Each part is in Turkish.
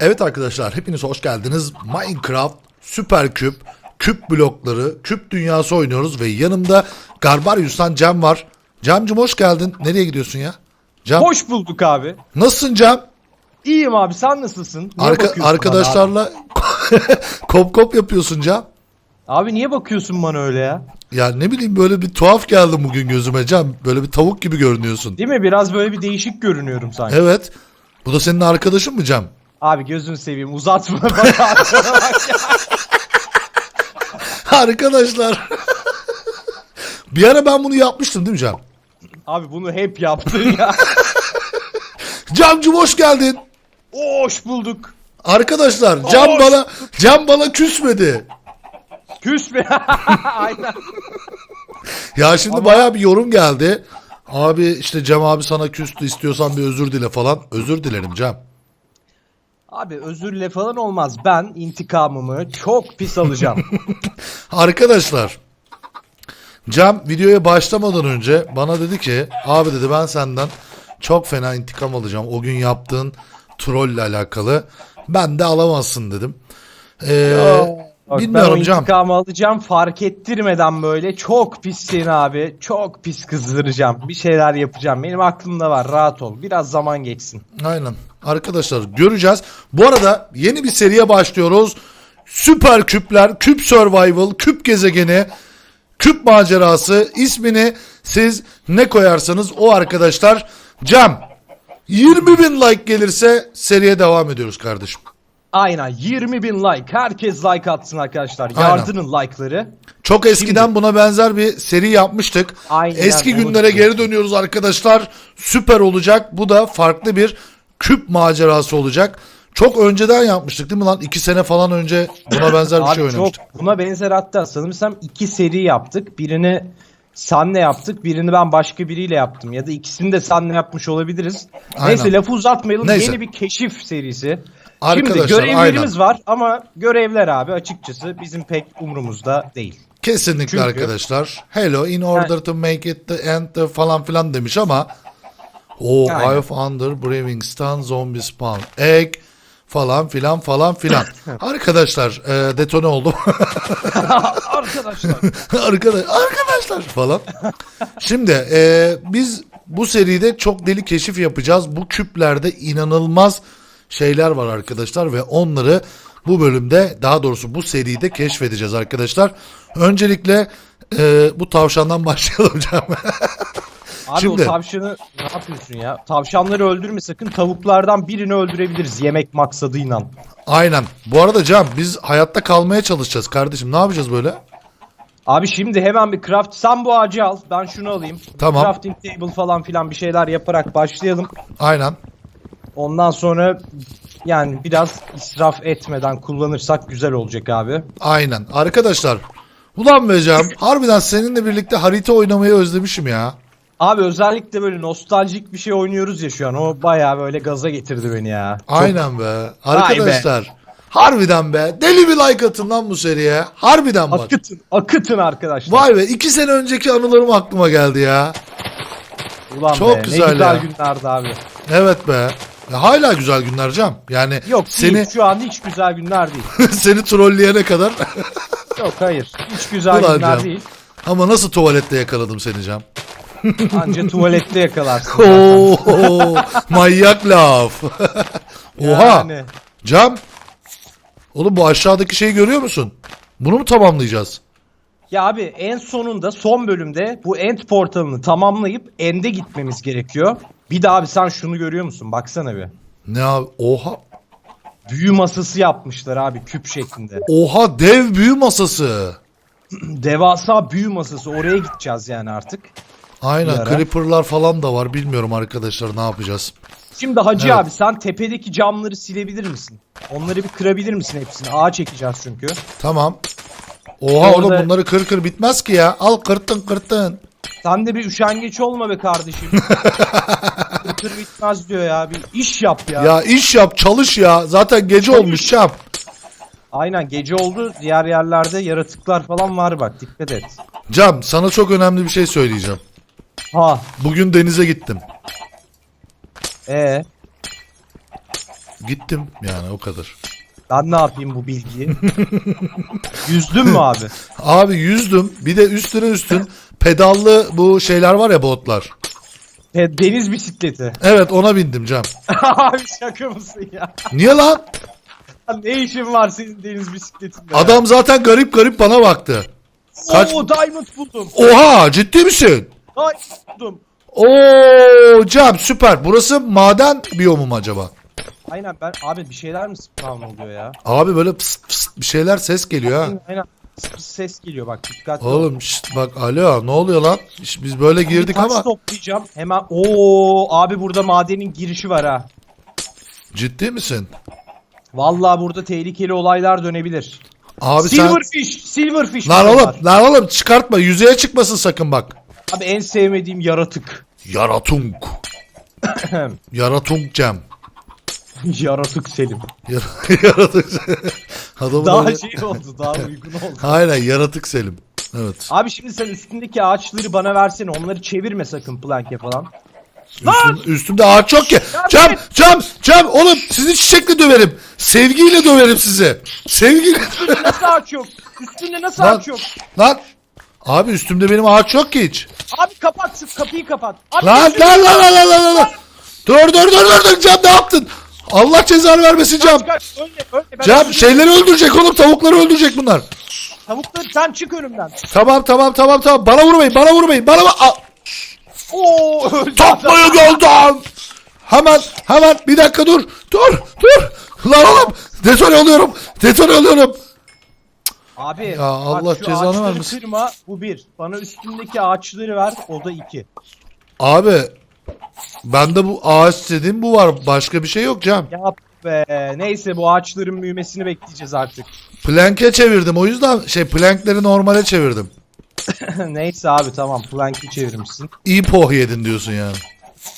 Evet arkadaşlar hepiniz hoş geldiniz. Minecraft Süper Küp, küp blokları, küp dünyası oynuyoruz ve yanımda Garbarius'tan Cem var. Cem'cim hoş geldin. Nereye gidiyorsun ya? Cem Hoş bulduk abi. nasılsın Cem? İyiyim abi sen nasılsın? Niye Arka, bakıyorsun bana arkadaşlarla kop kop yapıyorsun Cem. Abi niye bakıyorsun bana öyle ya? Ya ne bileyim böyle bir tuhaf geldi bugün gözüme Cem. Böyle bir tavuk gibi görünüyorsun. Değil mi? Biraz böyle bir değişik görünüyorum sanki. Evet. Bu da senin arkadaşın mı Cem? Abi gözünü seveyim uzatma ya. Arkadaşlar. bir ara ben bunu yapmıştım değil mi Cem? Abi bunu hep yaptın ya. Cem'cim hoş geldin. Hoş bulduk. Arkadaşlar Hoş. bana Cem bana küsmedi. Küs be. Aynen. Ya şimdi bayağı bir yorum geldi. Abi işte Cem abi sana küstü istiyorsan bir özür dile falan. Özür dilerim Cem. Abi özürle falan olmaz. Ben intikamımı çok pis alacağım. Arkadaşlar Cem videoya başlamadan önce bana dedi ki abi dedi ben senden çok fena intikam alacağım. O gün yaptığın trolle alakalı. Ben de alamazsın dedim. Ee, Bak, bilmiyorum ben o Cem. intikamı alacağım fark ettirmeden böyle çok pis seni abi. Çok pis kızdıracağım. Bir şeyler yapacağım. Benim aklımda var rahat ol. Biraz zaman geçsin. Aynen. Arkadaşlar göreceğiz. Bu arada yeni bir seriye başlıyoruz. Süper küpler, küp survival, küp gezegeni, küp macerası ismini siz ne koyarsanız o arkadaşlar. Cem 20 bin like gelirse seriye devam ediyoruz kardeşim. Aynen 20 bin like. Herkes like atsın arkadaşlar. Aynen. Yardının like'ları. Çok eskiden buna benzer bir seri yapmıştık. Aynen, Eski günlere düşünüyorum. geri dönüyoruz arkadaşlar. Süper olacak. Bu da farklı bir küp macerası olacak. Çok önceden yapmıştık değil mi lan? 2 sene falan önce buna benzer bir Abi şey oynamıştık. çok buna benzer hatta sanırsam iki seri yaptık. Birini senle yaptık. Birini ben başka biriyle yaptım. Ya da ikisini de senle yapmış olabiliriz. Aynen. Neyse lafı uzatmayalım. Neyse. Yeni bir keşif serisi. Arkadaşlar, Şimdi görevlerimiz aynen. var ama görevler abi açıkçası bizim pek umurumuzda değil. Kesinlikle Çünkü- arkadaşlar. Hello in order to make it the end the falan filan demiş ama o Aynen. I've under brewing stun zombie spawn egg falan filan falan filan. arkadaşlar e, detone oldum. Arkadaşlar. Arkadaş, arkadaşlar falan. Şimdi e, biz bu seride çok deli keşif yapacağız. Bu küplerde inanılmaz şeyler var arkadaşlar ve onları bu bölümde daha doğrusu bu seride keşfedeceğiz arkadaşlar. Öncelikle e, bu tavşandan başlayalım Cem. Abi Şimdi- o tavşanı ne yapıyorsun ya? Tavşanları öldürme sakın. Tavuklardan birini öldürebiliriz yemek maksadıyla. Aynen. Bu arada Cem biz hayatta kalmaya çalışacağız kardeşim. Ne yapacağız böyle? Abi şimdi hemen bir craft. Sen bu ağacı al. Ben şunu alayım. Tamam. Crafting table falan filan bir şeyler yaparak başlayalım. Aynen. Ondan sonra yani biraz israf etmeden kullanırsak güzel olacak abi. Aynen. Arkadaşlar Ulan be Cem harbiden seninle birlikte harita oynamayı özlemişim ya. Abi özellikle böyle nostaljik bir şey oynuyoruz ya şu an. O bayağı böyle gaza getirdi beni ya. Çok- Aynen be. Arkadaşlar. Harbiden be. Deli bir like atın lan bu seriye. Harbiden bak. Akıtın, akıtın arkadaşlar. Vay be. iki sene önceki anılarım aklıma geldi ya. Ulan çok be, güzel ne güzel ya. günlerdi abi. Evet be. Ya hala güzel günler Cem. Yani Yok seni değil, şu an hiç güzel günler değil. seni trolleyene kadar. Yok hayır. Hiç güzel Ulan günler Cem. değil. Ama nasıl tuvalette yakaladım seni Cem. Anca tuvalette yakalarsın. Oo, manyak laf. Oha. Yani. Cem. Oğlum bu aşağıdaki şeyi görüyor musun? Bunu mu tamamlayacağız? Ya abi en sonunda son bölümde bu end portalını tamamlayıp end'e gitmemiz gerekiyor. Bir de abi sen şunu görüyor musun? Baksana bir. Ne abi? Oha. Büyü masası yapmışlar abi küp şeklinde. Oha dev büyü masası. Devasa büyü masası oraya gideceğiz yani artık. Aynen Bir ara. creeper'lar falan da var. Bilmiyorum arkadaşlar ne yapacağız. Şimdi Hacı Evet. abi sen tepedeki camları silebilir misin? Onları bir kırabilir misin hepsini? Ağa çekeceğiz çünkü. Tamam. Oha Orada- oğlum bunları kır kır bitmez ki ya. Al kırtın kırtın. Sen de bir üşengeç olma be kardeşim. Kır bitmez diyor ya. Bir iş yap ya. Ya iş yap çalış ya. Zaten gece olmuş Cem. Aynen gece oldu. Diğer yerlerde yaratıklar falan var bak dikkat et. Cem sana çok önemli bir şey söyleyeceğim. Ha. Bugün denize gittim. E Gittim yani o kadar. Ben ne yapayım bu bilgiyi? Yüzdün mü abi? Abi yüzdüm. Bir de üstüne üstün pedallı bu şeyler var ya botlar. E, deniz bisikleti. Evet ona bindim Cem. abi şaka mısın ya? Niye lan? ne işin var senin deniz bisikletinde? Adam zaten garip garip bana baktı. kaç- Oo diamond buldum. Oha ciddi misin? Diamond buldum. Oo Cem süper. Burası maden biyomu mu acaba? Aynen ben abi bir şeyler mi spawn oluyor ya? Abi böyle pıst pıst bir şeyler ses geliyor ha. Aynen, aynen. Pıs ses geliyor bak dikkatli ol. Oğlum şşt, bak alo ne oluyor lan? Şşt, Biz böyle girdik Bir taş ama toplayacağım. Hemen Oo abi burada madenin girişi var ha. ciddi misin? Vallahi burada tehlikeli olaylar dönebilir. Abi sen... Silverfish, silverfish. Lan burada oğlum, lan oğlum çıkartma. Yüzeye çıkmasın sakın bak. Abi en sevmediğim yaratık. Yaratunk. Yaratunk Cem. yaratık Selim. Yar- yaratık. Adamın Daha öyle- şey oldu, daha uygun oldu. Aynen yaratık Selim. Evet. Abi şimdi sen üstündeki ağaçları bana versene. Onları çevirme sakın plank'e falan. Üstüm, üstümde ağaç yok ki. Ben- Cem, Cem oğlum sizi çiçekle döverim. Sevgiyle döverim sizi. Sevgiyle. Nasıl ağaç yok? Üstünde nasıl Lan. ağaç yok? lan. Abi üstümde benim ağaç yok ki hiç. Abi kapat şu kapıyı kapat. Abi Lan üstünde- lan lan lan lan lan lan. Dur dur dur dur dur Cem ne yaptın? Allah cezanı vermesin Cem. Kaç. Ben Cem öldürürüm. şeyleri öldürecek oğlum tavukları öldürecek bunlar. Tavukları sen çık önümden. Tamam tamam tamam tamam bana vurmayın bana vurmayın bana vur- Aa, Oo öldü. Geldim. Hemen hemen bir dakika dur dur dur. Lan oğlum detone oluyorum detone oluyorum. Abi Ya Allah şu cezanı ağaçları vermesin. Kırma, bu bir. Bana üstündeki ağaçları ver o da iki. Abi bende bu ağaç dediğim bu var başka bir şey yok Cem. Yap be. Neyse bu ağaçların büyümesini bekleyeceğiz artık. Plank'e çevirdim o yüzden şey plankleri normale çevirdim. Neyse abi tamam plank'i çevirmişsin. İyi poh yedin diyorsun yani.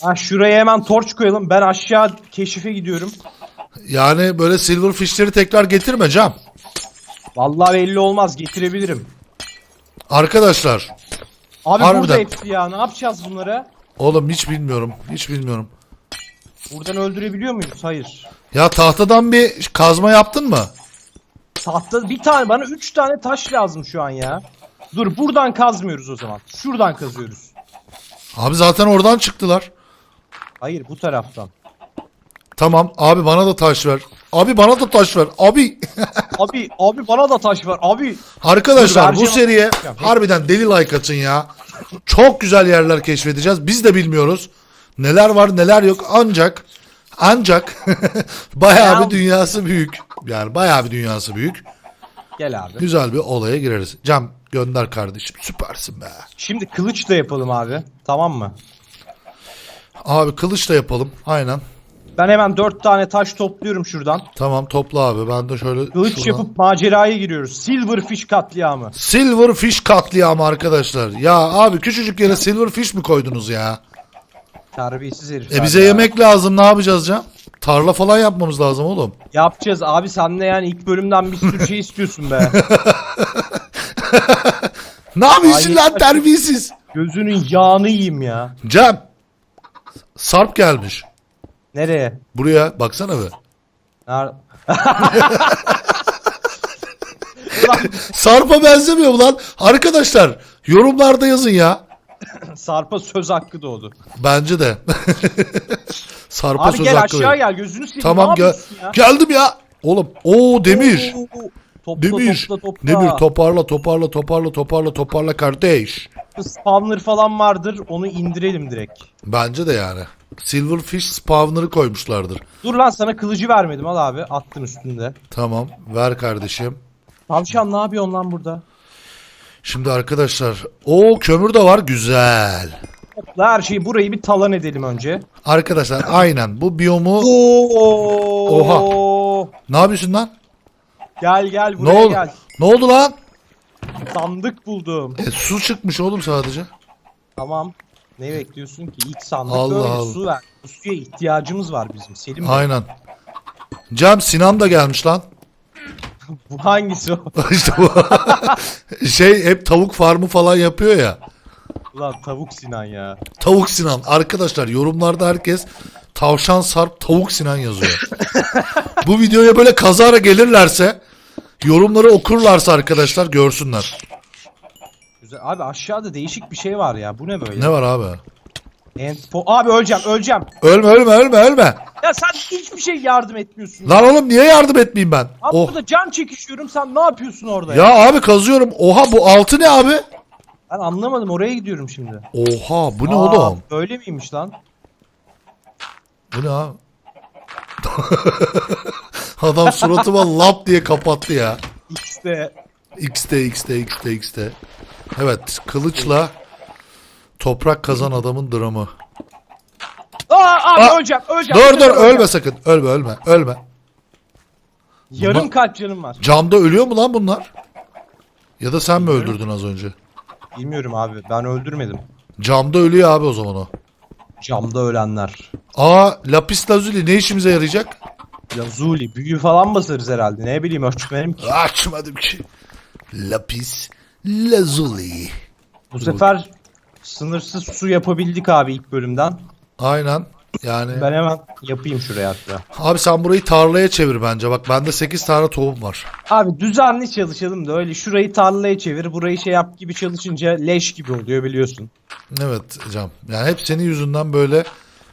Ha şuraya hemen torç koyalım. Ben aşağı keşife gidiyorum. Yani böyle silverfishleri tekrar getirme Cem. Vallahi belli olmaz getirebilirim. Arkadaşlar Abi Harbiden. burada hepsi ya. Ne yapacağız bunları? Oğlum hiç bilmiyorum hiç bilmiyorum. Buradan öldürebiliyor muyuz? Hayır. Ya tahtadan bir kazma yaptın mı? Tahta bir tane bana üç tane taş lazım şu an ya. Dur buradan kazmıyoruz o zaman. Şuradan kazıyoruz. Abi zaten oradan çıktılar. Hayır bu taraftan. Tamam abi bana da taş ver. Abi bana da taş ver. Abi Abi abi bana da taş var abi. arkadaşlar Dur, bu seriye harbiden deli like atın ya. Çok güzel yerler keşfedeceğiz. Biz de bilmiyoruz. Neler var neler yok ancak ancak bayağı Ya. bir dünyası büyük. Yani bayağı bir dünyası büyük. Gel abi. Güzel bir olaya gireriz. Cam gönder kardeşim. Süpersin be. Şimdi kılıç da yapalım abi. Tamam mı? Abi kılıç da yapalım. Aynen. Ben hemen dört tane taş topluyorum şuradan. Tamam topla abi. Ben de şöyle Kılıç şuradan- yapıp maceraya giriyoruz. Silverfish katliamı. Silverfish katliamı arkadaşlar. Ya abi küçücük yere silverfish mi koydunuz ya? Terbiyesiz herifler. E bize ya. yemek lazım. Ne yapacağız Can? Tarla falan yapmamız lazım oğlum. Yapacağız abi sen de yani ilk bölümden bir sürü şey istiyorsun be. Ne yapıyorsun Hayır. lan terbiyesiz? Gözünün yağını yiyeyim ya. Cem. Sarp gelmiş. Nereye? Buraya baksana be. Ner- Sarp'a benzemiyor mu lan? Arkadaşlar yorumlarda yazın ya. Sarp'a söz hakkı doğdu. Bence de. Sarp'a Abi söz gel hakkı aşağı verin. gel gözünü seveyim. Tamam ne gel. yapıyorsun ya? Geldim ya. Oğlum. Oo demir. Oo, Topla Demir. topla topla. Demir toparla toparla toparla toparla toparla kardeş. Spawner falan vardır onu indirelim direkt. Bence de yani. Silverfish spawner'ı koymuşlardır. Dur lan sana kılıcı vermedim al abi attım üstünde. Tamam ver kardeşim. Tavşan ne yapıyorsun lan burada? Şimdi arkadaşlar o kömür de var güzel. Her şeyi burayı bir talan edelim önce. Arkadaşlar aynen bu biyomu Oo. Oha. ne yapıyorsun lan? Gel gel Ne buraya oldu? gel. Ne oldu lan? Sandık buldum. E, su çıkmış oğlum sadece. Tamam. Ne bekliyorsun ki? İlk sandık Allah öyle Allah. su ver. Bu suya ihtiyacımız var bizim. Selim Bey. Aynen. Cem Sinan da gelmiş lan. Bu hangisi o? işte bu. şey hep tavuk farmı falan yapıyor ya. Ulan tavuk Sinan ya. Tavuk Sinan. Arkadaşlar yorumlarda herkes tavşan sarp tavuk Sinan yazıyor. Bu videoya böyle kazara gelirlerse yorumları okurlarsa arkadaşlar görsünler. Güzel. Abi aşağıda değişik bir şey var ya. Bu ne böyle? Ne var abi? Enfo. Abi öleceğim öleceğim. Ölme ölme ölme ölme. Ya sen hiçbir şey yardım etmiyorsun. Lan oğlum niye yardım etmeyeyim ben? Abi Oh. burada can çekişiyorum sen ne yapıyorsun orada ya? Ya abi kazıyorum. Oha bu altı ne abi? Ben anlamadım oraya gidiyorum şimdi. Oha bu ne Aa, oğlum? Böyle miymiş lan? Bu ne abi? Adam suratıma lap diye kapattı ya. X'de. XT XT XT XT. Evet kılıçla toprak kazan adamın dramı. Aa abi Aa, öleceğim öleceğim. Dur dur öleceğim. ölme sakın. Ölme ölme ölme. Yarım Bunlar- kalp canım var. Camda ölüyor mu lan bunlar? Ya da sen mi öldürdün az önce? Bilmiyorum abi ben öldürmedim. Camda ölüyor abi o zaman o. Camda ölenler. Aa lapis lazuli ne işimize yarayacak? Ya Zuli büyü falan basarız herhalde. Ne bileyim ölçmedim ki. Açmadım ki. Lapis lazuli. Bu sefer sınırsız su yapabildik abi ilk bölümden. Aynen. Yani Ben hemen yapayım şuraya hatta. abi sen burayı tarlaya çevir bence. Bak bende 8 tane tohum var. Abi düzenli çalışalım da öyle şurayı tarlaya çevir burayı şey yap gibi çalışınca leş gibi oluyor biliyorsun. Evet Cam. Yani hep senin yüzünden böyle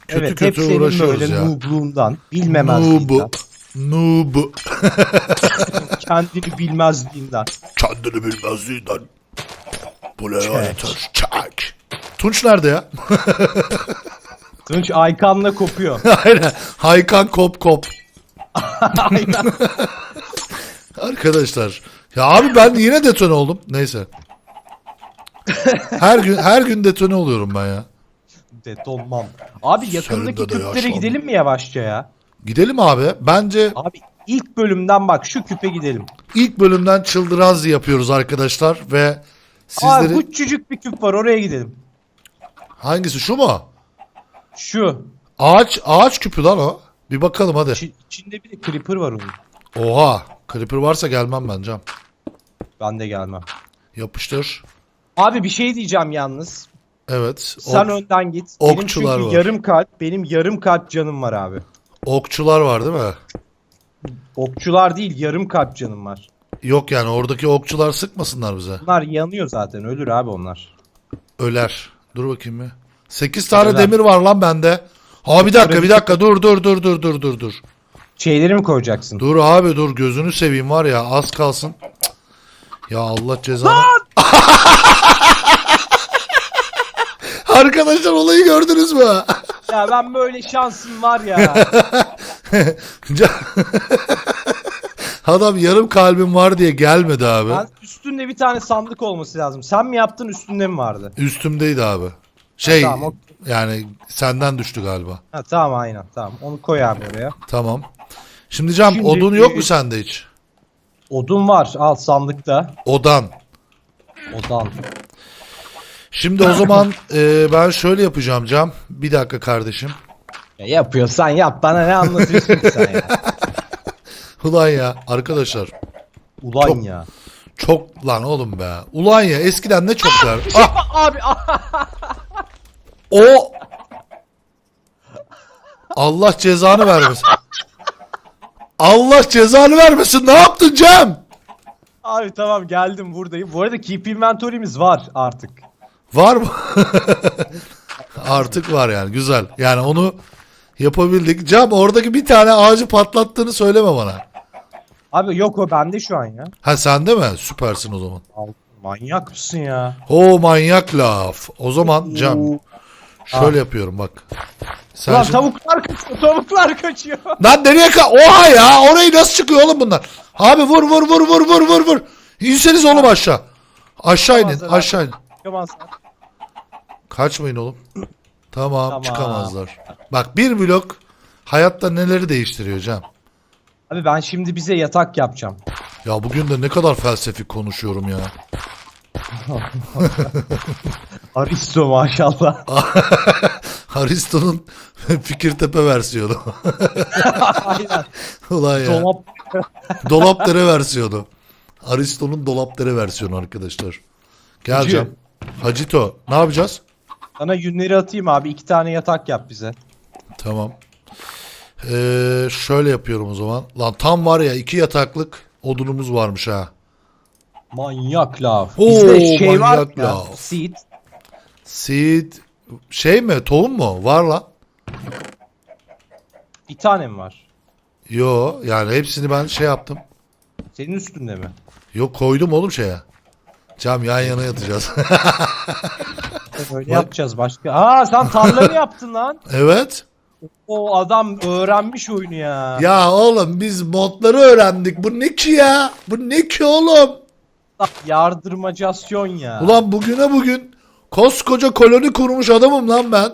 kötü evet hep kötü senin uğraşıyoruz böyle ya. noobluğundan, bilmemezliğinden. Noobu. kendini bilmezliğinden. Kendini bilmezliğinden. Buraya yeter. Çak. Tunç nerede ya? Tunç Aykan'la kopuyor. Aynen. Haykan kop kop. Aynen. Arkadaşlar. Ya abi ben yine detone oldum. Neyse. Her gün her gün detone oluyorum ben ya. Detonmam. Abi yakındaki küplere yaşlandın. gidelim mi yavaşça ya? Gidelim abi. Bence Abi ilk bölümden bak şu küpe gidelim. ilk bölümden çıldırazzi yapıyoruz arkadaşlar ve Abi sizleri bu küçücük bir küp var oraya gidelim. hangisi şu mu? Şu. Ağaç ağaç küpü lan o. Bir bakalım hadi. İçi- içinde bir de creeper var onun. Oha. Creeper varsa gelmem ben Cam. Ben de gelmem. Yapıştır. Abi bir şey diyeceğim yalnız. Evet. Sen ok- önden git. Benim okçular çünkü var. yarım kalp, benim yarım kalp canım var abi. Okçular var değil mi? Okçular değil, yarım kalp canım var. Yok yani oradaki okçular sıkmasınlar bize. Bunlar yanıyor zaten, ölür abi onlar. Öler. Dur bakayım bir. 8 tane Öler. demir var lan bende. Ha bir dakika bir dakika dur dur dur dur dur dur dur. Şeyleri mi koyacaksın? Dur abi dur gözünü seveyim var ya az kalsın. Ya Allah cezanı. Arkadaşlar olayı gördünüz mü? ya ben böyle şansım var ya. Adam yarım kalbim var diye gelmedi abi. ben üstünde bir tane sandık olması lazım. Sen mi yaptın, üstünde mi vardı? Üstümdeydi abi. Şey tamam, okey. yani senden düştü galiba. Ha tamam aynen, tamam. Onu koy abi oraya. Tamam. Şimdi Cam Şimdi- odun yok mu sende hiç? Odun var, al sandıkta. Odan. Odan. Şimdi o zaman e, ben şöyle yapacağım Cam. Bir dakika kardeşim. Ya yapıyorsan yap, bana ne anlatıyorsun ki sen ya? Ulan ya arkadaşlar. Ulan Çok- ya. Çok lan oğlum be. Ulan ya eskiden ne çok der. Ah, Abi ah, o Allah cezanı vermesin. Allah cezanı vermesin. Ne yaptın Cem? abi tamam geldim buradayım. Bu arada keep inventory'miz var artık. Var mı? Artık var yani güzel. Yani onu yapabildik. Cem oradaki bir tane ağacı patlattığını söyleme bana. Abi yok o bende şu an ya. Ha sende mi? Süpersin o zaman. Al, manyak mısın ya? O manyak laf. O zaman Oo. şöyle yapıyorum bak. Sen Lan şimdi- tavuklar kaçıyor, tavuklar kaçıyor. Lan nereye ka? Oha ya orayı nasıl çıkıyor oğlum bunlar? Abi vur vur vur vur vur vur vur. İnseniz oğlum aşağı. Aşağı inin aşağı inin. Kaçmayın oğlum. Tamam, Tamam. çıkamazlar. Bak bir blok hayatta neleri değiştiriyor Cem. Abi ben şimdi bize yatak yapacağım. Ya bugün de ne kadar felsefik konuşuyorum ya. Aristo maşallah. Aristo'nun Fikirtepe versiyonu. Aynen. Ulan ya. Dolap. Dolapdere versiyonu. Aristo'nun Dolapdere versiyonu arkadaşlar. Gel Hacı, Cem. Hacito ne yapacağız? Sana yünleri atayım abi. iki tane yatak yap bize. Tamam. Ee, şöyle yapıyorum o zaman. Lan tam var ya iki yataklık odunumuz varmış ha. Manyak lav. Oo, Bizde şey var manyak ya. lav. Seed. Seed şey mi tohum mu? Var lan. Bir tane mi var? Yo yani hepsini ben şey yaptım. Senin üstünde mi? Yok koydum oğlum şeye. Cam yan yana yatacağız. Öyle Bak. yapacağız başka. Aa sen tarla mı yaptın lan? evet. O adam öğrenmiş oyunu ya. Ya oğlum biz modları öğrendik. Bu ne ki ya? Bu ne ki oğlum? Yardırmacasyon ya. Ulan bugüne bugün koskoca koloni kurmuş adamım lan ben.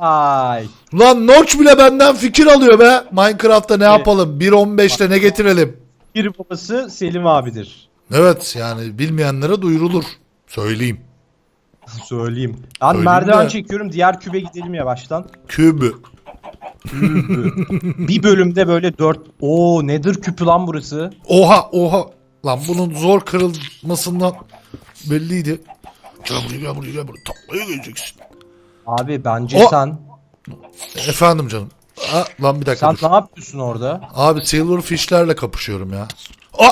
Ay. Ulan Notch bile benden fikir alıyor be. Minecraft'ta ne yapalım? 1.15'te ne getirelim? Bir babası Selim abidir. Evet yani bilmeyenlere duyurulur. Söyleyeyim. Söyleyeyim. Ben Söyleyeyim merdiven de. çekiyorum. Diğer kübe gidelim yavaştan. Kübü. bir bölümde böyle dört... Oo nedir küpü lan burası? Oha oha. Lan bunun zor kırılmasından belliydi. Gel buraya gel buraya gel buraya. Taklaya geleceksin. Abi bence O- sen... Efendim canım. Ha, lan bir dakika Sen dur. ne yapıyorsun orada? Abi silverfish'lerle kapışıyorum ya. Aa!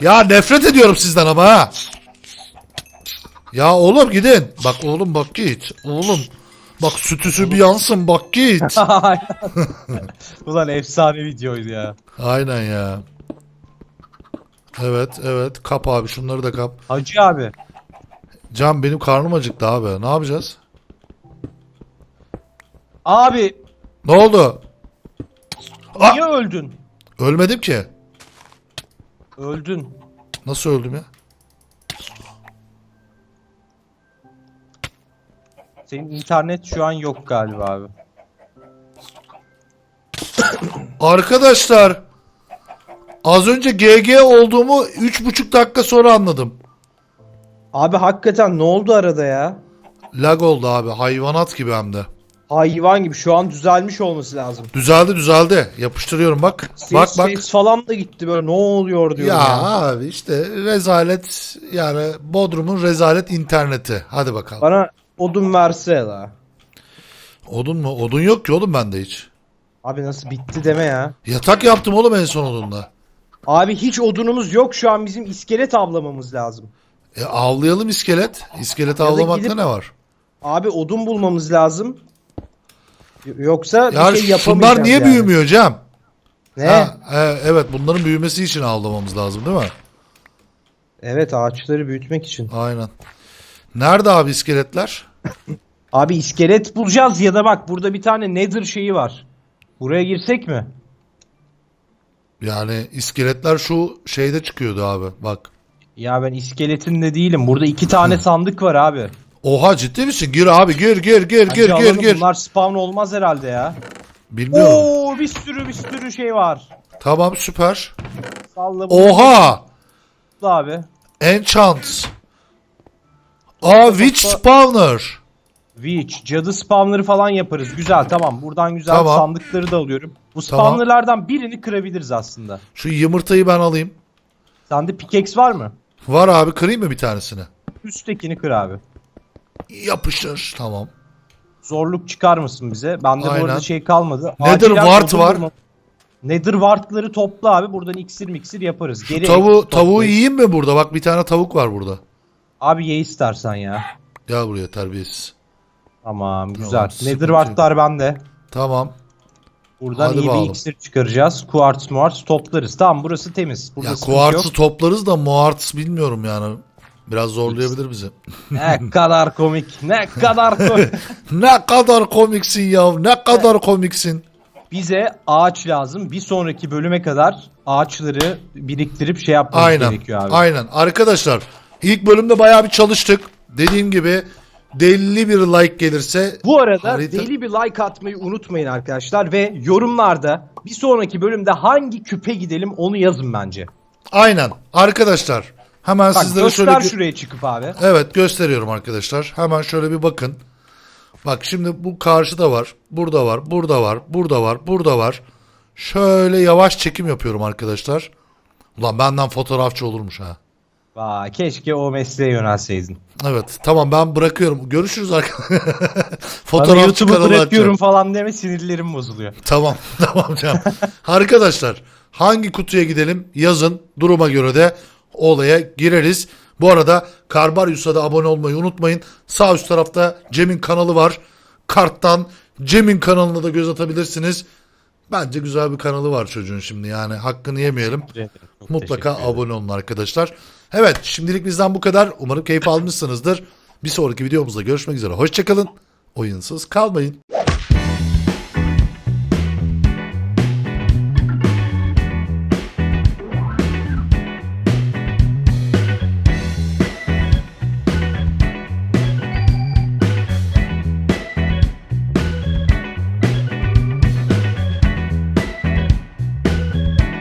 Ya nefret ediyorum sizden ama ha. Ya oğlum gidin. Bak oğlum bak git. Oğlum. Bak sütüsü bir yansın bak git. Ulan efsane videoydu ya. Aynen ya. Evet evet kap abi şunları da kap. Hacı abi. Can benim karnım acıktı abi. Ne yapacağız? Abi Ne oldu? Niye öldün? Ölmedim ki. Öldün. Nasıl öldüm ya? Senin internet şu an yok galiba abi. Arkadaşlar az önce GG olduğumu 3,5 dakika sonra anladım. Abi hakikaten ne oldu arada ya? Lag oldu abi hayvanat gibi hem de. Hayvan gibi şu an düzelmiş olması lazım. Düzeldi düzeldi. Yapıştırıyorum bak. Ses, bak bak. ses falan da gitti böyle ne oluyor diyorum Ya, ya. abi işte rezalet yani Bodrum'un rezalet interneti. Hadi bakalım. Bana odun verse la. Odun mu? Odun yok ki oğlum bende hiç. Abi nasıl bitti deme ya. Yatak yaptım oğlum en son odunla. Abi hiç odunumuz yok şu an bizim iskelet avlamamız lazım. E avlayalım iskelet. İskelet avlamakta gidip- ne var? Abi odun bulmamız lazım. Y- Yoksa Ya bir şey yapamayacağız şunlar niye yani. büyümüyor Cem? Ne? Ha, e, evet bunların büyümesi için avlamamız lazım değil mi? Evet ağaçları büyütmek için. Aynen. Nerede abi iskeletler? Abi iskelet bulacağız ya da bak burada bir tane nether şeyi var. Buraya girsek mi? Yani iskeletler şu şeyde çıkıyordu abi bak. Ya ben iskeletin de değilim. Burada iki tane sandık var abi. Oha ciddi misin? Gir abi gir gir gir gir gir alalım, gir. Bunlar spawn olmaz herhalde ya. Bilmiyorum. Oo bir sürü bir sürü şey var. Tamam süper. Salla bunu Oha! abi. Enchant. Aa witch spawner. Witch, cadı spawner'ı falan yaparız. Güzel tamam. Buradan güzel Tamam. sandıkları da alıyorum. Bu Tamam. spawner'lardan birini kırabiliriz aslında. Şu yumurtayı ben alayım. Sende pickaxe var mı? Var abi kırayım mı bir tanesini? Üsttekini kır abi. Yapışır. Tamam. Zorluk çıkar mısın bize? Bende bu Aynen. arada şey kalmadı. Nether Acilen wart odun var. bulma- Nether ward'ları topla abi. Buradan iksir miksir yaparız. Geri Tavu, eksik tavuğu yiyeyim mi burada? Bak bir tane tavuk var burada. Abi ye istersen ya. Gel buraya terbiyesiz. Tamam güzel. sıkıntı Nether yok. ward'lar bende. Tamam. Buradan Hadi iyi bakalım. bir iksir çıkaracağız. Quartz muartz toplarız. Tamam burası temiz. Burada Ya sıkıntı yok. kuartsı toplarız da muarts bilmiyorum yani. Biraz zorlayabilir bizi. Ne kadar komik. Ne kadar komik. ne kadar komiksin ya. Ne kadar komiksin. Bize ağaç lazım. Bir sonraki bölüme kadar ağaçları biriktirip şey yapmamız Aynen. gerekiyor abi. Aynen. Arkadaşlar ilk bölümde bayağı bir çalıştık. Dediğim gibi deli bir like gelirse Bu arada Harita- deli bir like atmayı unutmayın arkadaşlar ve yorumlarda bir sonraki bölümde hangi küpe gidelim onu yazın bence. aynen. Arkadaşlar hemen Bak sizlere göster şöyle gö- şuraya çıkıp abi. Evet gösteriyorum arkadaşlar. Hemen şöyle bir bakın. Bak şimdi bu karşıda var. Burada var. Burada var. Burada var. Burada var. Şöyle yavaş çekim yapıyorum arkadaşlar. Ulan benden fotoğrafçı olurmuş ha. Vay, keşke o mesleğe yönelseydin. Evet tamam ben bırakıyorum. Görüşürüz arkadaşlar. Bana Fotoğrafçı YouTube'u bırakıyorum açacağım. falan deme sinirlerim bozuluyor. Tamam tamam canım. Arkadaşlar hangi kutuya gidelim yazın duruma göre de olaya gireriz. Bu arada Karbaryus'a da abone olmayı unutmayın. Sağ üst tarafta Cem'in kanalı var. Karttan Cem'in kanalına da göz atabilirsiniz. Bence güzel bir kanalı var çocuğun şimdi yani hakkını yemeyelim. Mutlaka abone olun arkadaşlar. Evet şimdilik bizden bu kadar. Umarım keyif almışsınızdır. Bir sonraki videomuzda görüşmek üzere. Hoşçakalın. Oyunsuz kalmayın.